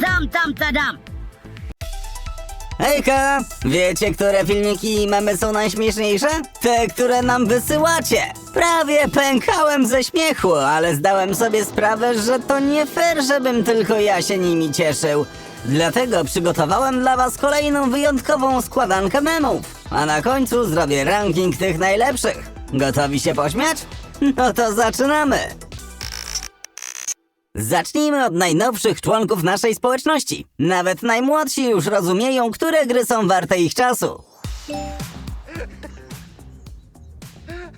Tam, tam, tadam! Hejka! Wiecie, które filmiki i memy są najśmieszniejsze? Te, które nam wysyłacie! Prawie pękałem ze śmiechu, ale zdałem sobie sprawę, że to nie fair, żebym tylko ja się nimi cieszył. Dlatego przygotowałem dla was kolejną wyjątkową składankę memów. A na końcu zrobię ranking tych najlepszych. Gotowi się pośmiać? No to zaczynamy! Zacznijmy od najnowszych członków naszej społeczności. Nawet najmłodsi już rozumieją, które gry są warte ich czasu.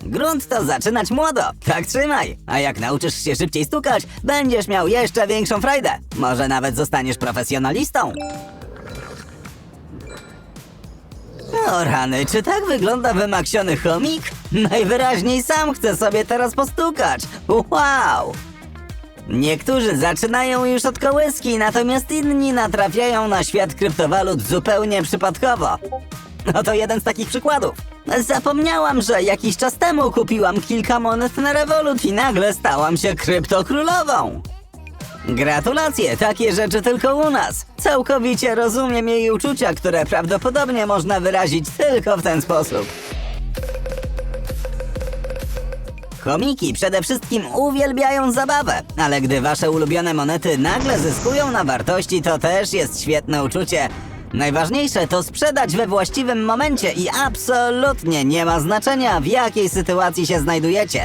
Grunt to zaczynać młodo, tak trzymaj. A jak nauczysz się szybciej stukać, będziesz miał jeszcze większą frajdę. Może nawet zostaniesz profesjonalistą. O rany, czy tak wygląda wymaksiony chomik? Najwyraźniej sam chce sobie teraz postukać. Wow! Niektórzy zaczynają już od kołyski, natomiast inni natrafiają na świat kryptowalut zupełnie przypadkowo. Oto jeden z takich przykładów. Zapomniałam, że jakiś czas temu kupiłam kilka monet na Revolut i nagle stałam się kryptokrólową. Gratulacje, takie rzeczy tylko u nas. Całkowicie rozumiem jej uczucia, które prawdopodobnie można wyrazić tylko w ten sposób. Komiki przede wszystkim uwielbiają zabawę, ale gdy wasze ulubione monety nagle zyskują na wartości, to też jest świetne uczucie. Najważniejsze to sprzedać we właściwym momencie i absolutnie nie ma znaczenia, w jakiej sytuacji się znajdujecie.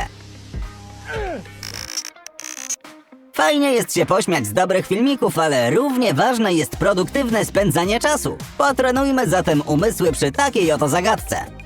Fajnie jest się pośmiać z dobrych filmików, ale równie ważne jest produktywne spędzanie czasu. Potrenujmy zatem umysły przy takiej oto zagadce.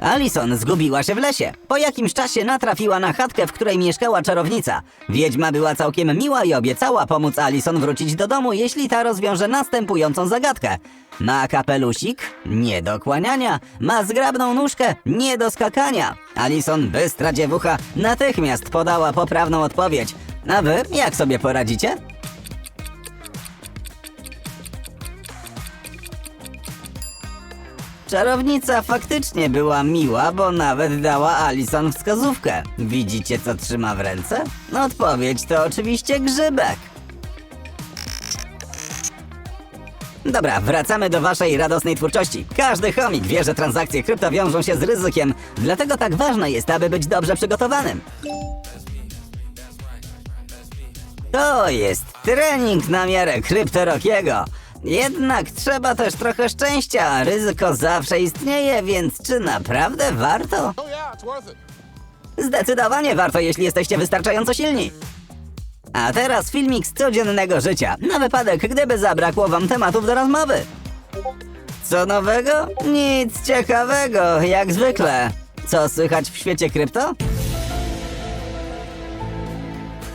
Alison zgubiła się w lesie. Po jakimś czasie natrafiła na chatkę, w której mieszkała czarownica. Wiedźma była całkiem miła i obiecała pomóc Alison wrócić do domu, jeśli ta rozwiąże następującą zagadkę. Ma kapelusik? Nie do kłaniania. Ma zgrabną nóżkę? Nie do skakania. Alison, bystra dziewucha, natychmiast podała poprawną odpowiedź. A wy jak sobie poradzicie? Czarownica faktycznie była miła, bo nawet dała Alison wskazówkę. Widzicie, co trzyma w ręce? Odpowiedź to oczywiście grzybek. Dobra, wracamy do waszej radosnej twórczości. Każdy chomik wie, że transakcje krypto wiążą się z ryzykiem, dlatego tak ważne jest, aby być dobrze przygotowanym. To jest trening na miarę kryptorokiego. Jednak trzeba też trochę szczęścia, a ryzyko zawsze istnieje, więc czy naprawdę warto? Oh. Zdecydowanie warto, jeśli jesteście wystarczająco silni. A teraz filmik z codziennego życia, na wypadek, gdyby zabrakło wam tematów do rozmowy. Co nowego? Nic ciekawego, jak zwykle. Co słychać w świecie krypto?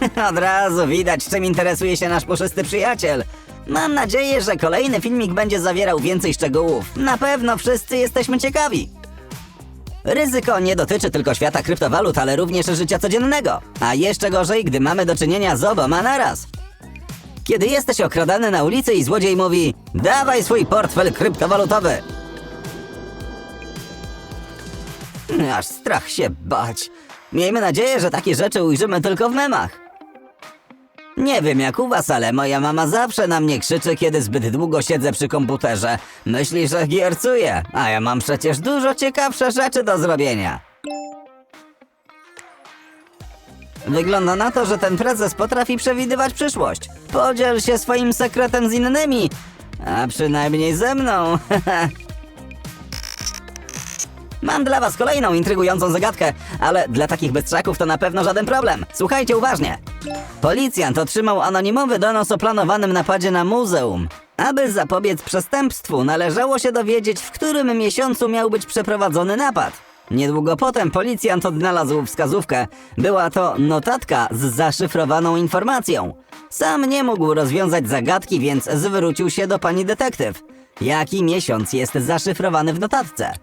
Od razu widać, czym interesuje się nasz puszysty przyjaciel. Mam nadzieję, że kolejny filmik będzie zawierał więcej szczegółów. Na pewno wszyscy jesteśmy ciekawi. Ryzyko nie dotyczy tylko świata kryptowalut, ale również życia codziennego. A jeszcze gorzej, gdy mamy do czynienia z oboma naraz. Kiedy jesteś okradany na ulicy i złodziej mówi Dawaj swój portfel kryptowalutowy. Aż strach się bać. Miejmy nadzieję, że takie rzeczy ujrzymy tylko w memach. Nie wiem jak u was, ale moja mama zawsze na mnie krzyczy, kiedy zbyt długo siedzę przy komputerze. Myśli, że giercuję, a ja mam przecież dużo ciekawsze rzeczy do zrobienia. Wygląda na to, że ten prezes potrafi przewidywać przyszłość. Podziel się swoim sekretem z innymi, a przynajmniej ze mną. Mam dla was kolejną intrygującą zagadkę, ale dla takich bystrzaków to na pewno żaden problem. Słuchajcie uważnie. Policjant otrzymał anonimowy donos o planowanym napadzie na muzeum. Aby zapobiec przestępstwu, należało się dowiedzieć, w którym miesiącu miał być przeprowadzony napad. Niedługo potem policjant odnalazł wskazówkę. Była to notatka z zaszyfrowaną informacją. Sam nie mógł rozwiązać zagadki, więc zwrócił się do pani detektyw. Jaki miesiąc jest zaszyfrowany w notatce?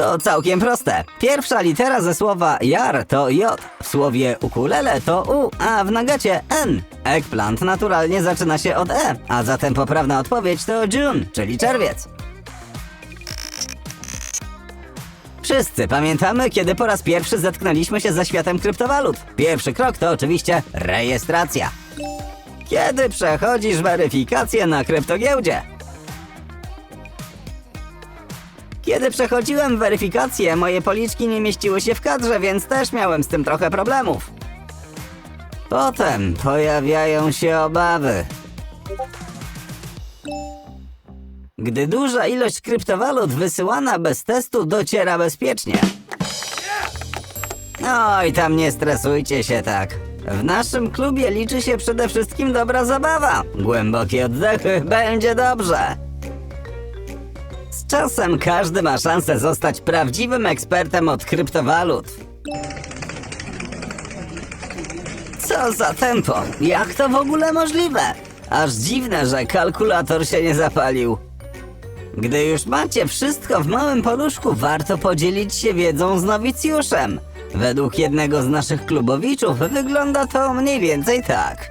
To całkiem proste. Pierwsza litera ze słowa jar to J, w słowie ukulele to U, a w nagacie N. Eggplant naturalnie zaczyna się od E, a zatem poprawna odpowiedź to June, czyli czerwiec. Wszyscy pamiętamy, kiedy po raz pierwszy zetknęliśmy się ze światem kryptowalut. Pierwszy krok to oczywiście rejestracja. Kiedy przechodzisz weryfikację na kryptogiełdzie? Kiedy przechodziłem weryfikację, moje policzki nie mieściły się w kadrze, więc też miałem z tym trochę problemów. Potem pojawiają się obawy. Gdy duża ilość kryptowalut wysyłana bez testu dociera bezpiecznie. Oj, tam nie stresujcie się tak. W naszym klubie liczy się przede wszystkim dobra zabawa. Głębokie oddechy, będzie dobrze. Czasem każdy ma szansę zostać prawdziwym ekspertem od kryptowalut. Co za tempo? Jak to w ogóle możliwe? Aż dziwne, że kalkulator się nie zapalił. Gdy już macie wszystko w małym poluszku, warto podzielić się wiedzą z nowicjuszem. Według jednego z naszych klubowiczów wygląda to mniej więcej tak.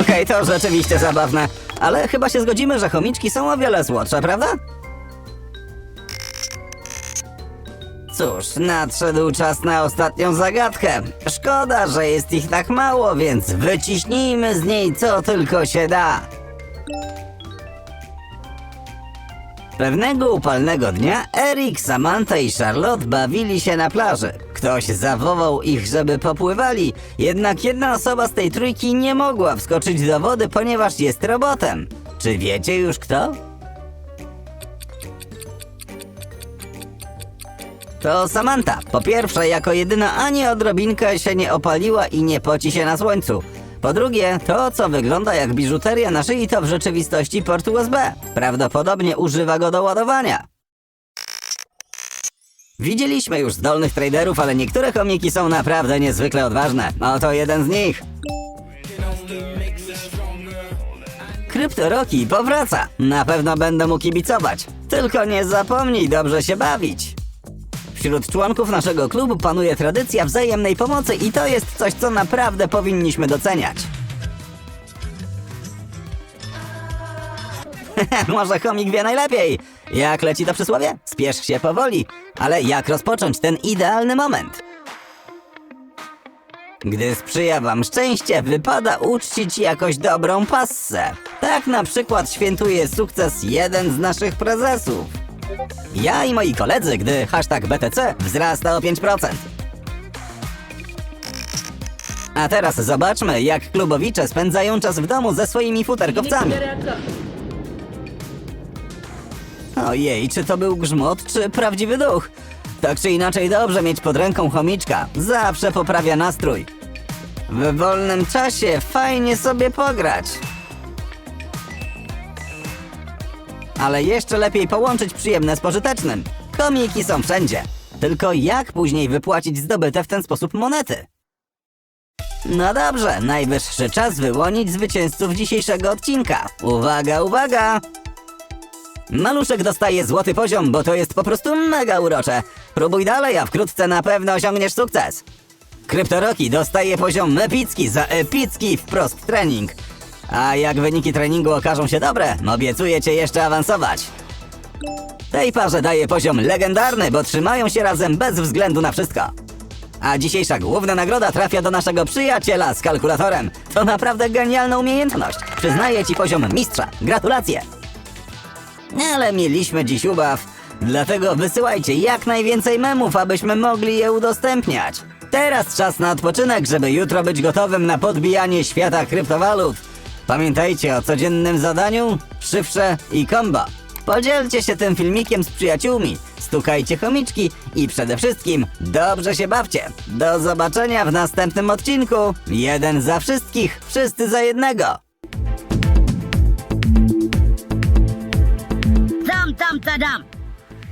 Okej, to rzeczywiście zabawne, ale chyba się zgodzimy, że chomiczki są o wiele słodsze, prawda? Cóż, nadszedł czas na ostatnią zagadkę. Szkoda, że jest ich tak mało, więc wyciśnijmy z niej co tylko się da. Pewnego upalnego dnia Erik, Samantha i Charlotte bawili się na plaży. Ktoś zawołał ich, żeby popływali, jednak jedna osoba z tej trójki nie mogła wskoczyć do wody, ponieważ jest robotem. Czy wiecie już kto? To Samantha. Po pierwsze, jako jedyna ani odrobinkę się nie opaliła i nie poci się na słońcu. Po drugie, to co wygląda jak biżuteria na szyi to w rzeczywistości port USB. Prawdopodobnie używa go do ładowania. Widzieliśmy już zdolnych traderów, ale niektóre chomiki są naprawdę niezwykle odważne. Oto jeden z nich. Kryptoroki powraca. Na pewno będę mu kibicować. Tylko nie zapomnij dobrze się bawić. Wśród członków naszego klubu panuje tradycja wzajemnej pomocy i to jest coś, co naprawdę powinniśmy doceniać. Może chomik wie najlepiej. Jak leci to przysłowie? Spiesz się powoli. Ale jak rozpocząć ten idealny moment? Gdy sprzyja wam szczęście, wypada uczcić jakoś dobrą passę. Tak na przykład świętuje sukces jeden z naszych prezesów. Ja i moi koledzy, gdy hashtag BTC wzrasta o 5%. A teraz zobaczmy, jak klubowicze spędzają czas w domu ze swoimi futerkowcami. Ojej, czy to był grzmot, czy prawdziwy duch? Tak czy inaczej dobrze mieć pod ręką chomiczka. Zawsze poprawia nastrój. W wolnym czasie fajnie sobie pograć. Ale jeszcze lepiej połączyć przyjemne z pożytecznym. Komiki są wszędzie. Tylko jak później wypłacić zdobyte w ten sposób monety? No dobrze, najwyższy czas wyłonić zwycięzców dzisiejszego odcinka. Uwaga, uwaga! Maluszek dostaje złoty poziom, bo to jest po prostu mega urocze. Próbuj dalej, a wkrótce na pewno osiągniesz sukces. Kryptoroki dostaje poziom epicki za epicki wprost trening. A jak wyniki treningu okażą się dobre, obiecuję cię jeszcze awansować. Tej parze daje poziom legendarny, bo trzymają się razem bez względu na wszystko. A dzisiejsza główna nagroda trafia do naszego przyjaciela z kalkulatorem. To naprawdę genialna umiejętność. Przyznaję ci poziom mistrza. Gratulacje! Ale mieliśmy dziś ubaw, dlatego wysyłajcie jak najwięcej memów, abyśmy mogli je udostępniać. Teraz czas na odpoczynek, żeby jutro być gotowym na podbijanie świata kryptowalut. Pamiętajcie o codziennym zadaniu, szyfrze i combo. Podzielcie się tym filmikiem z przyjaciółmi, stukajcie chomiczki i przede wszystkim dobrze się bawcie. Do zobaczenia w następnym odcinku. Jeden za wszystkich, wszyscy za jednego. Tam, tam, tadam.